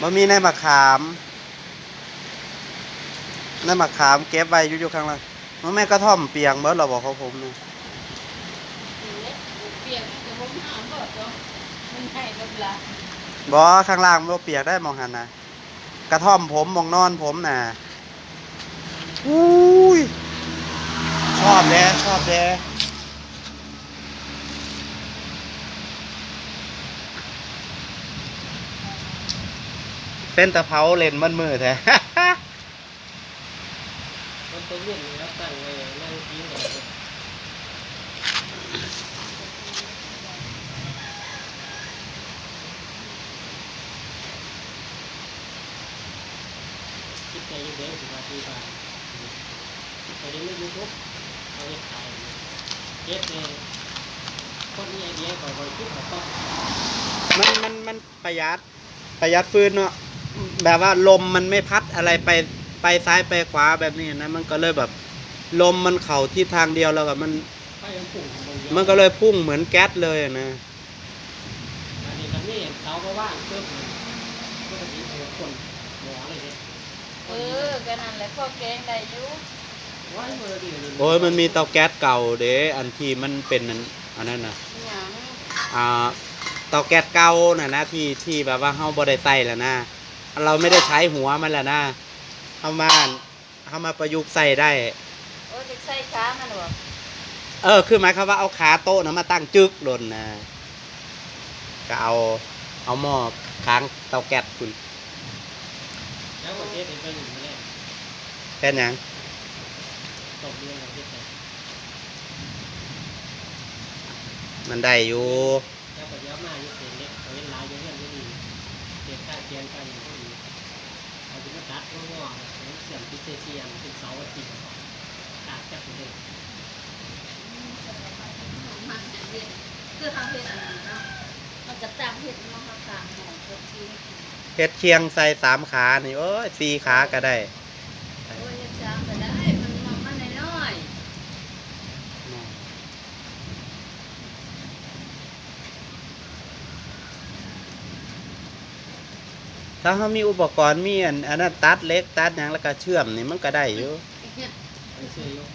บ่มีในมะขามในมะขามเก็บไว้อยู่อยู่ข้างล่างมันแม่นกระท่อมเปียงเบิดเราบอกเขาผมนี่เปียกจะบ่หาบ่จ้ะมันให้ลบละบ่ข้างล่างบ่เปียกได้มองหันนะกระท่อมผมมองนอนผมน่ะอุ้ยชอบแด้ชอบแด้ เป็นตะเภาเล่นมันมือแท้ มันตัวเย็นแล้วตั้งไว้นั่งกินกันเลยคิดใจเย็นๆสิบาทีบาทไปเรียนในยูทูบเอาไปขายเก็บเลยคนมีไอเดียก่อนก่อนคิดหัวต้องมันมันมันประหยัดประหยัดฟืนเนาะ แบบว่าลมมันไม่พัดอะไรไปไปซ้ายไปขวาแบบนี้นะ มันก็เลยแบบ ลมมันเข่าที่ทางเดียวแล้วก็มันไฟมันปุ่งบนมันก็เลยพุ่งเหมือนแก๊สเลยอะนะอันนี้กันนี่เขาก็ว่างเพิ่มปกติเอาคนหมอเลยเนี่ยเออก็นั่นแหละพ่อแกงได้อยู่ว่าให้มันดีเลยโอ้ยมันมีเตาแก๊สเก่าเด้อันที่มันเป็นอันอันนั้นนะหยังอ่าเตาแก๊สเก่าน่ะนะที่ที่แบบว่าเฮาบ่ได้ใส่แล้วนะ เราไม่ได้ใช้หัวมันแล้วนะเฮามาเฮามาประยุกต์ใส่ได้ โอ้ยจะใส่ขามันบ่เออ คือหมายความว่าเอาขาโต๊ะนะมาตั้งจึกโดนนะก็เอา เอาหม้อค้างเตาแก๊สคุณแล้วประเทศเป็นไปอยู่ไม่ได้แค่นั้นตกเรื่องประเทศไหนมันได้อยู่แล้วก็เดี๋ยวมาอยู่เสียงเล็กเอาเวลาเยอะเรื่องดี เด็กการเรียนการอย่างนี้เอาไปตัดงอๆเสียมพิเศษเสียมติดเสาอาทิตย์ขาดจับเลยมันเฮ็ดคือทางเฮ็ดอันนั้นเนาะมันก็ตั้งเฮ็ดเนาะครับต่างหม้อก็กินเฮ็ดเคียงใส่สามขานี่โอ้ยสี่ขาก็ได้ โอ้ยเฮ็ดจามก็ได้มันมันมันน้อย ถ้าเขามีอุปกรณ์มีอันอันนั้นตัดเล็กตัดหยังแล้วก็เชื่อมนี่มันก็ได้อยู่ไปซื้อยก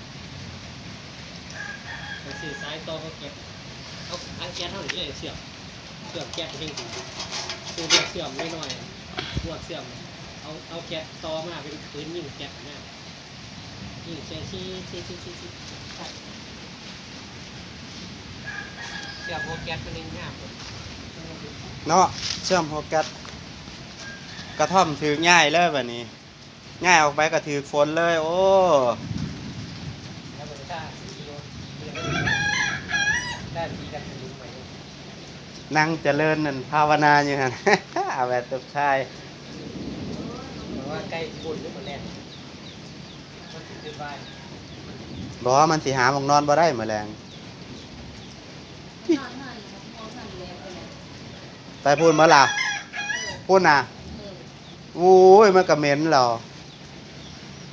ไปซื้อสายต่อเขาเก็บเอาอันแก๊สเท่านี้เลยเสียบเสียบแก๊สเพ่งถึงตัวเดียวเสียบไม่น้อยปวดเสียบเอาเอาแก๊สต่อมาเป็นพื้นยิ่งแก๊สนะยิ่งเสียชี้ชี้ชี้ชี้ชี้เสียบโบแก๊สเป็นง่ายเลยเนาะเชื่อมโฮกัส กระท่อมถือง่ายเลยแบบนี้ ง่ายออกไปก็ถือฝนเลย โอ้แล้วมันได้สีโยได้สีกันถึงไหมนั่งเจริญนั่นภาวนาอยู่ฮะเอาแบบตบชายเพราะว่าใกล้บุญหรือเปล่าแน่มันถึงจะบ้านบอกว่ามันสิหาหมองนอนบ่ได้เมื่อแรงนอนนั่นมองนั่นแล้วไปเลยไปพูดเมื่อล่ะพูดนะ เอออู้ยมันก็เหม็นแล้ว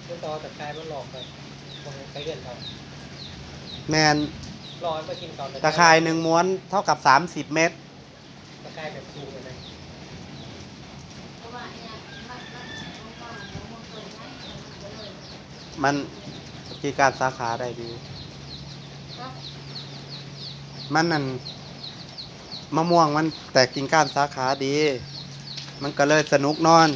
เมื่อตอนแต่กายมันหลอกไปบอกให้ไปเลื่อนเขาแมนรอให้มากินก่อนตะข่ายหนึ่งม้วนเท่ากับสามสิบเมตรตะกายแบบซูมเลยนะเพราะว่าเนี่ยมันมันมันมันเปิดให้มันก็เลย มันกีการสาขาได้ดีก็มันนั่นมะม่วงมันแตกกิ่งก้านสาขาดี มันก็เลยสนุกนอน